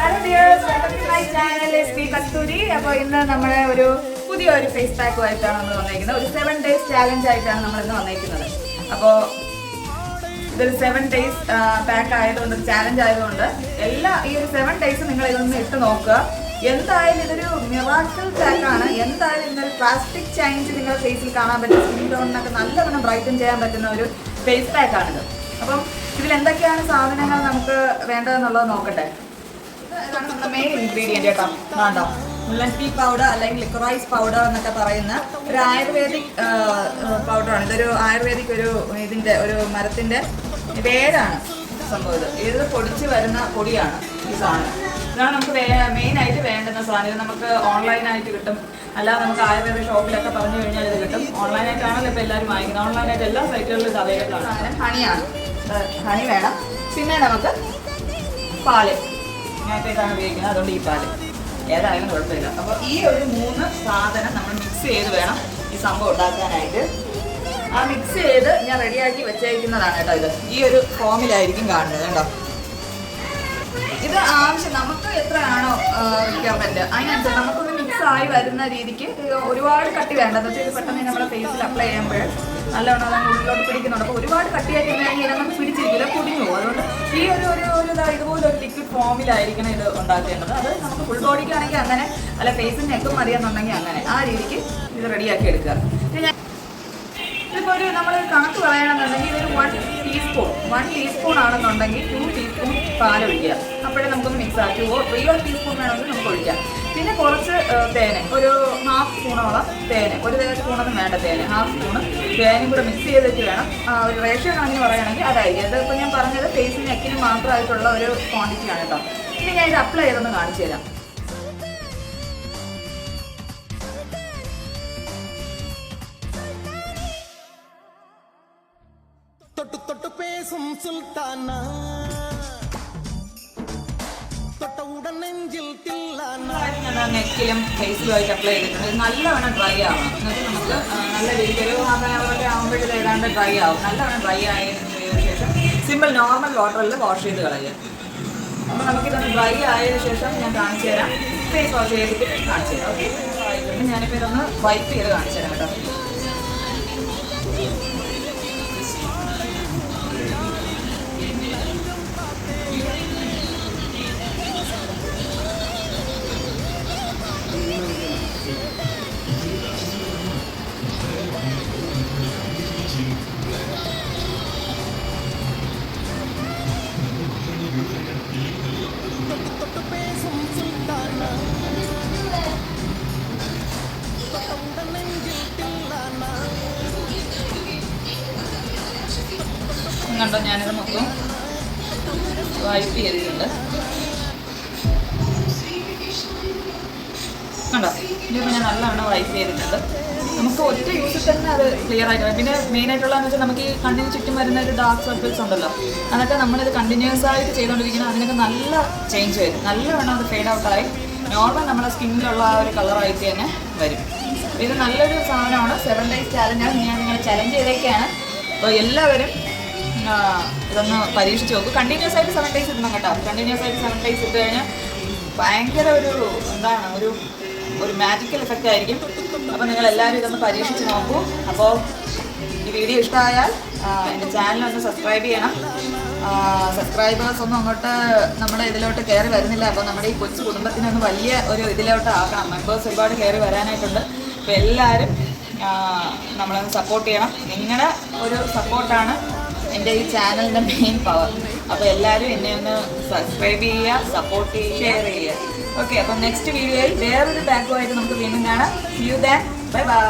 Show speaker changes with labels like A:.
A: Hello dears welcome to my channel S P അപ്പോൾ ഇന്ന് നമ്മുടെ ഒരു പുതിയ ഒരു ഫേസ് പാക്കുമായിട്ടാണ് നമ്മൾ വന്നിരിക്കുന്നത് ഒരു സെവൻ ഡേയ്സ് ചാലഞ്ച് ആയിട്ടാണ് നമ്മൾ ഇന്ന് വന്നിരിക്കുന്നത് അപ്പോൾ ഇതൊരു സെവൻ ഡേയ്സ് പാക്ക് ആയതുകൊണ്ട് ചാലഞ്ച് ആയതുകൊണ്ട് എല്ലാ ഈ ഒരു സെവൻ ഡേയ്സ് നിങ്ങൾ ഇതൊന്ന് ഇട്ട് നോക്കുക. എന്തായാലും ഇതൊരു മിറാക്കിൾ പാക്കാണ് എന്തായാലും ഇന്നൊരു പ്ലാസ്റ്റിക് ചേഞ്ച് നിങ്ങളുടെ ഫേസിൽ കാണാൻ പറ്റും. സ്കിൻ ടോണിനൊക്കെ നല്ലവണ്ണം ബ്രൈറ്റൻ ചെയ്യാൻ പറ്റുന്ന ഒരു ഫേസ് പാക്കാണിത് അപ്പം ഇതിൽ എന്തൊക്കെയാണ് സാധനങ്ങൾ നമുക്ക് വേണ്ടതെന്നുള്ളത് നോക്കട്ടെ. ഇതാണ് നമ്മുടെ മെയിൻ ഇൻഗ്രീഡിയന്റ് കേട്ടോ. വേണ്ടോ ടീ പൗഡർ അല്ലെങ്കിൽ ലിക്വറൈസ് പൗഡർ എന്നൊക്കെ പറയുന്ന ഒരു ആയുർവേദിക് പൗഡറാണ് ഇതൊരു ആയുർവേദിക് ഒരു ഇതിന്റെ ഒരു മരത്തിന്റെ വേരാണ് സംഭവം ഇത്. ഇത് പൊടിച്ച് വരുന്ന പൊടിയാണ് ഈ സാധനം. ഇതാണ് നമുക്ക് മെയിൻ ആയിട്ട് വേണ്ടുന്ന സാധനം. ഇത് നമുക്ക് ഓൺലൈനായിട്ട് കിട്ടും. അല്ലാതെ നമുക്ക് ആയുർവേദ ഷോപ്പിലൊക്കെ പറഞ്ഞു കഴിഞ്ഞാൽ ഇത് കിട്ടും. ഓൺലൈനായിട്ടാണല്ലോ ഇപ്പോൾ എല്ലാവരും വാങ്ങിക്കുന്നത്. ഓൺലൈനായിട്ട് എല്ലാ സൈറ്റുകളിലും ഇത് അവൈലബിൾ ആണ്. സാധനം ഹണിയാണ്. ഹണി വേണം. പിന്നെ നമുക്ക് പാൽ. ഞാനിപ്പോൾ ഇതാണ് ഉപയോഗിക്കുന്നത്. അതുകൊണ്ട് ഈ പാൽ. ഏതായാലും കുഴപ്പമില്ല. അപ്പോൾ ഈ ഒരു മൂന്ന് സാധനം നമ്മൾ മിക്സ് ചെയ്ത് വേണം ഈ സംഭവം ഉണ്ടാക്കാനായിട്ട്. ആ മിക്സ് ചെയ്ത് ഞാൻ റെഡിയാക്കി വെച്ചേക്കുന്നതാണ് കേട്ടോ ഇത്. ഈ ഒരു ഫോമിലായിരിക്കും കാണുന്നത് കേട്ടോ. ഇത് ആവശ്യം നമുക്ക് എത്രയാണോ റിക്വയർമെന്റ് അതിനനുസരിച്ച് നമുക്കൊന്ന് മിക്സ് ആയി വരുന്ന രീതിക്ക് ഒരുപാട് കട്ടി വേണ്ട. എന്ന് വെച്ചാൽ പെട്ടെന്ന് നമ്മുടെ ഫേസിൽ അപ്ലൈ ചെയ്യുമ്പോൾ നല്ലവണ്ണം അതങ്ങ് ഉള്ളിലോട്ട് പിടിക്കുന്നുണ്ട്. അപ്പോൾ ഒരുപാട് കട്ടിയായിട്ട് കഴിഞ്ഞാൽ നമുക്ക് പിടിച്ചിരിക്കില്ല കുടിഞ്ഞു പോകും. അതുകൊണ്ട് ഈ ഒരു ഒരു ഒരു ഇതാ ഇതുപോലെ ഒരു ലിക്വിഡ് ഫോമിലായിരിക്കണം ഇത് ഉണ്ടാക്കേണ്ടത്. അത് നമുക്ക് ഫുൾ ബോഡിക്കാണെങ്കിൽ അങ്ങനെ അല്ല ഫേസിന് നെക്കും മതിയെന്നുണ്ടെങ്കിൽ അങ്ങനെ. ആ രീതിക്ക് ഇത് റെഡിയാക്കി എടുക്കുക. പിന്നെ ഇതിപ്പോൾ ഒരു നമ്മൾ കണക്ക് പറയണമെന്നുണ്ടെങ്കിൽ ഇതൊരു വൺ ടീസ്പൂൺ വൺ ടീസ്പൂൺ ആണെന്നുണ്ടെങ്കിൽ ടു ടീസ്പൂൺ പാൽ ഒഴിക്കുക അപ്പോഴേ നമുക്കൊന്ന് മിക്സ് ആക്കി. ഓ ത്രീ ടീസ്പൂൺ വേണമെങ്കിൽ നമുക്ക് ഒഴിക്കാം. പിന്നെ കുറച്ച് തേനെ. ഒരു സ്പൂണോളം തേന്. ഒരു സ്പൂണൊന്നും വേണ്ട തേന്. ഹാഫ് സ്പൂണ് തേനും കൂടെ മിക്സ് ചെയ്തിട്ട് വേണം. ഒരു റേഷ്യോ ആണെന്ന് പറയുകയാണെങ്കിൽ അതായിരിക്കും. അതിപ്പോൾ ഞാൻ പറഞ്ഞത് ഫേസിന് എക്കിന് മാത്രമായിട്ടുള്ള ഒരു ക്വാണ്ടിറ്റിയാണ് കേട്ടോ. ഇനി ഞാൻ ഇത് അപ്ലൈ ചെയ്തൊന്ന് കാണിച്ചു തരാം.
B: തൊട്ടു തൊട്ടു പേസും
A: സുൽത്താനാ. നെക്കിലും ഫേസിലുമായിട്ട് അപ്ലൈ ചെയ്തിട്ടുണ്ട് ഇത് നല്ലവണ്ണം ഡ്രൈ ആവണം. എന്നിട്ട് നമുക്ക് നല്ല രീതിയിൽ ഒരു ഹാഫ് ആൻ അവർ ആകുമ്പോഴത് ഏതാണ്ട് ഡ്രൈ ആവും. നല്ലവണ്ണം ഡ്രൈ ആയതിനു ശേഷം സിമ്പിൾ നോർമൽ വാട്ടറിൽ വാഷ് ചെയ്ത് കളയുക അപ്പോൾ നമുക്കിതൊന്ന് ഡ്രൈ ആയതിനു ശേഷം ഞാൻ കാണിച്ചു തരാം. ഫേസ് വാഷ് ചെയ്തിട്ട് കാണിച്ചു തരാം. ഓക്കെ ഞാനിപ്പോൾ ഇതൊന്ന് വൈപ്പ് ചെയ്ത് കാണിച്ചു തരാം കേട്ടോ. കണ്ടോ? ഞാനിത് മൊത്തം വൈപ്പ് ചെയ്തിട്ടുണ്ട്. കണ്ടോ? ഇതിപ്പോൾ ഞാൻ നല്ലവണ്ണം വൈപ്പ് ചെയ്തിട്ടുണ്ട്. നമുക്ക് ഒറ്റ യൂസിൽ തന്നെ അത് ക്ലിയർ ആയിട്ട് പിന്നെ മെയിൻ ആയിട്ടുള്ളതെന്ന് വെച്ചാൽ നമുക്ക് ഈ കണ്ണിന് ചുറ്റും വരുന്ന ഒരു ഡാർക്ക് സർക്കിൾസ് ഉണ്ടല്ലോ. അതൊക്കെ നമ്മളിത് കണ്ടിന്യൂസ് ആയിട്ട് ചെയ്തുകൊണ്ടിരിക്കുന്നത് അതിനൊക്കെ നല്ല ചേഞ്ച് വരും. നല്ലവണ്ണം അത് ഫെയ്ഡ് ഔട്ടായി നോർമൽ നമ്മുടെ സ്കിന്നിലുള്ള ആ ഒരു കളറായിട്ട് തന്നെ വരും. ഇത് നല്ലൊരു സാധനമാണ്. സെവൻ ഡേയ്സ് ചാലഞ്ചാണ് ഞാൻ നിങ്ങളെ ചലഞ്ച് ചെയ്തേക്കാണ്. അപ്പോൾ എല്ലാവരും ഇതൊന്ന് പരീക്ഷിച്ച് നോക്കും. കണ്ടിന്യൂസ് ആയിട്ട് സെവൻ ഡേയ്സ് ഇടണം കേട്ടോ. കണ്ടിന്യൂസ് ആയിട്ട് സെവൻ ഡേയ്സ് ഇട്ട് കഴിഞ്ഞാൽ ഭയങ്കര ഒരു എന്താണ് ഒരു ഒരു മാജിക്കൽ എഫക്റ്റ് ആയിരിക്കും. അപ്പോൾ നിങ്ങൾ എല്ലാവരും ഇതൊന്ന് പരീക്ഷിച്ച് നോക്കൂ. അപ്പോൾ ഈ വീഡിയോ ഇഷ്ടമായാൽ എന്റെ ചാനലൊന്ന് സബ്സ്ക്രൈബ് ചെയ്യണം. സബ്സ്ക്രൈബേഴ്സ് ഒന്നും അങ്ങോട്ട് നമ്മുടെ ഇതിലോട്ട് കയറി വരുന്നില്ല. അപ്പോൾ നമ്മുടെ ഈ കൊച്ചു കുടുംബത്തിനൊന്ന് വലിയ ഒരു ഇതിലോട്ട് ആക്കണം. മെമ്പേഴ്സ് ഒരുപാട് കയറി വരാനായിട്ടുണ്ട്. അപ്പോൾ എല്ലാവരും നമ്മളൊന്ന് സപ്പോർട്ട് ചെയ്യണം. നിങ്ങളുടെ ഒരു സപ്പോർട്ടാണ് എന്റെ ഈ ചാനലിന്റെ മെയിൻ പവർ അപ്പോൾ എല്ലാവരും എന്നെ ഒന്ന് സബ്സ്ക്രൈബ് ചെയ്യുക സപ്പോർട്ട് ചെയ്യുക ഷെയർ ചെയ്യുക. ഓക്കെ അപ്പോൾ നെക്സ്റ്റ് വീഡിയോയിൽ വേറൊരു ബാഗുമായിട്ട് നമുക്ക് വീണ്ടും കാണാം. U than bye bye